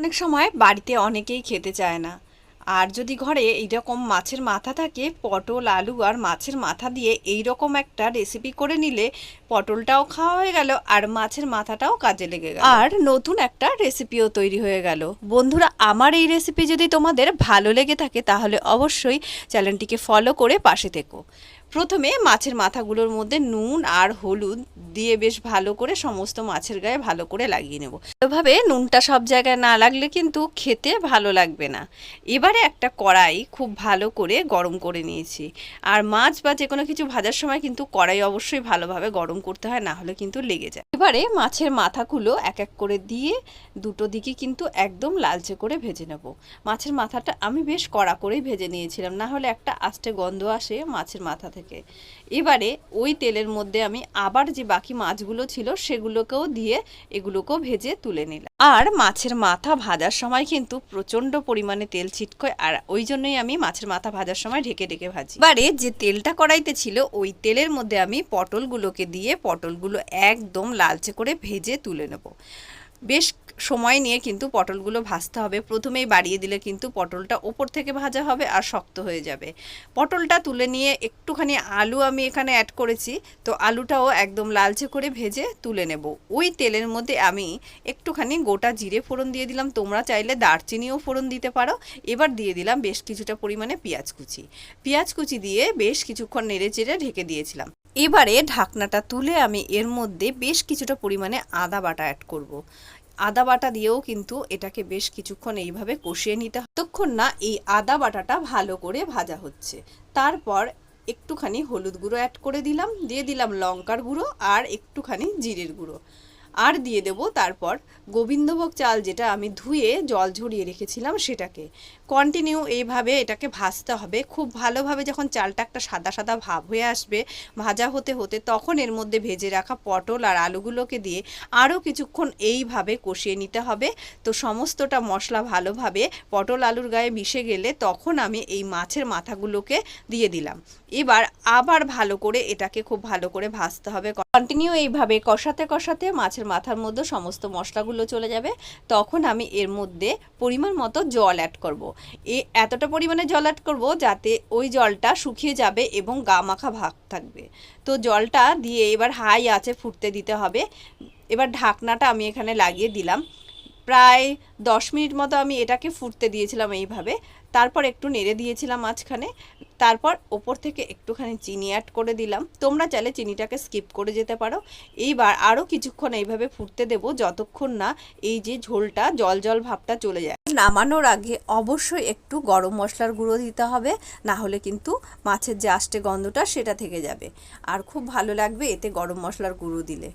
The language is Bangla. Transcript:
অনেক সময় বাড়িতে অনেকেই খেতে চায় না। আর যদি ঘরে এইরকম মাছের মাথা থাকে, পটল, আলু আর মাছের মাথা দিয়ে এই রকম একটা রেসিপি করে নিলে পটলটাও খাওয়া হয়ে গেল আর মাছের মাথাটাও কাজে লেগে গেল। আর নতুন একটা রেসিপিও তৈরি হয়ে গেল। বন্ধুরা, আমার এই রেসিপি যদি তোমাদের ভালো লেগে থাকে, তাহলে অবশ্যই চ্যানেলটিকে ফলো করে পাশে থেকো। প্রথমে মাছের মাথাগুলোর মধ্যে নুন আর হলুদ দিয়ে বেশ ভালো করে সমস্ত মাছের গায়ে ভালো করে লাগিয়ে নেব। এভাবে নুনটা সব জায়গায় না লাগলে কিন্তু খেতে ভালো লাগবে না। এবারে একটা কড়াই খুব ভালো করে গরম করে নিয়েছি। আর মাছ বা যে কোনো কিছু ভাজার সময় কিন্তু কড়াই অবশ্যই ভালোভাবে গরম করতে হয়, না হলে কিন্তু লেগে যায়। এবারে মাছের মাথাগুলো এক এক করে দিয়ে দুটো দিকে কিন্তু একদম লালচে করে ভেজে নেব। মাছের মাথাটা আমি বেশ কড়া করেই ভেজে নিয়েছিলাম, না হলে একটা আস্তে গন্ধ আসে মাছের মাথা থেকে এবারে ওই তেলের মধ্যে আমি আবার যে বাকি মাছগুলো ছিল সেগুলোকেও দিয়ে এগুলোকেও ভেজে তুলে নিলাম। আর মাছের মাথা ভাজার সময় কিন্তু প্রচণ্ড পরিমাণে তেল ছিটকয়, আর ওই জন্যই আমি মাছের মাথা ভাজার সময় ঢেকে ঢেকে ভাজি। এবারে যে তেলটা কড়াইতে ছিল, ওই তেলের মধ্যে আমি পটলগুলোকে দিয়ে পটলগুলো একদম লালচে করে ভেজে তুলে নেব। বেশ সময় নিয়ে কিন্তু পটলগুলো ভাজতে হবে। প্রথমেই বাড়িয়ে দিলে কিন্তু পটলটা ওপর থেকে ভাজা হবে আর শক্ত হয়ে যাবে। পটলটা তুলে নিয়ে একটুখানি আলু আমি এখানে অ্যাড করেছি। তো আলুটাও একদম লালচে করে ভেজে তুলে নেব। ওই তেলের মধ্যে আমি একটুখানি গোটা জিরে ফোড়ন দিয়ে দিলাম। তোমরা চাইলে দারচিনিও ফোড়ন দিতে পারো। এবার দিয়ে দিলাম বেশ কিছুটা পরিমাণে পেঁয়াজ কুচি। পেঁয়াজ কুচি দিয়ে বেশ কিছুক্ষণ নেড়ে চেড়ে ঢেকে দিয়েছিলাম। এবারে ঢাকনাটা তুলে আমি এর মধ্যে বেশ কিছুটা পরিমাণে আদা বাটা অ্যাড করব। আদা বাটা দিয়েও কিন্তু এটাকে বেশ কিছুক্ষণ এইভাবে কষিয়ে নিতে ততক্ষণ না এই আদা বাটাটা ভালো করে ভাজা হচ্ছে। তারপর একটুখানি হলুদ গুঁড়ো অ্যাড করে দিলাম। দিয়ে দিলাম লঙ্কার গুঁড়ো আর একটুখানি জিরের গুঁড়ো। আর দিয়ে দেব তারপর গোবিন্দভোগ চাল যেটা আমি ধুয়ে জল ঝরিয়ে রেখেছিলাম সেটাকে। কন্টিনিউ এইভাবে এটাকে ভাজতে হবে। খুব ভালোভাবে যখন চালটা একটা সাদা সাদা ভাব হয়ে আসবে, ভাজা হতে হতে তখন এর মধ্যে ভেজে রাখা পটল আর আলুগুলোকে দিয়ে আরও কিছুক্ষণ এইভাবে কষিয়ে নিতে হবে। তো সমস্তটা মশলা ভালোভাবে পটল আলুর গায়ে মিশে গেলে তখন আমি এই মাছের মাথাগুলোকে দিয়ে দিলাম। এবার আবার ভালো করে এটাকে খুব ভালো করে ভাজতে হবে। কন্টিনিউ এইভাবে কষাতে কষাতে মাছের মাথার মধ্যে সমস্ত মশলাগুলো চলে যাবে, তখন আমি এর মধ্যে পরিমাণ মতো জল অ্যাড করব। এ এতটা পরিমাণে জল অ্যাড করব যাতে ওই জলটা শুকিয়ে যাবে এবং গা মাখা ভাগ থাকবে। তো জলটা দিয়ে এবার হাই আছে ফুটতে দিতে হবে। এবার ঢাকনাটা আমি এখানে লাগিয়ে দিলাম। প্রায় দশ মিনিট মতো আমি এটাকে ফুটতে দিয়েছিলাম এইভাবে। তারপর একটু নেড়ে দিয়েছিলাম মাঝখানে। তারপর ওপর থেকে একটুখানি চিনি অ্যাড করে দিলাম। তোমরা চাইলে চিনিটাকে স্কিপ করে যেতে পারো। এইবার আরও কিছুক্ষণ এইভাবে ফুটতে দেব, যতক্ষণ না এই যে ঝোলটা, জল জল ভাবটা চলে যায়। নামানোর আগে অবশ্যই একটু গরম মশলার গুঁড়ো দিতে হবে, না হলে কিন্তু মাছের যে আষ্টে গন্ধটা সেটা থেকে যাবে। আর খুব ভালো লাগবে এতে গরম মশলার গুঁড়ো দিলে।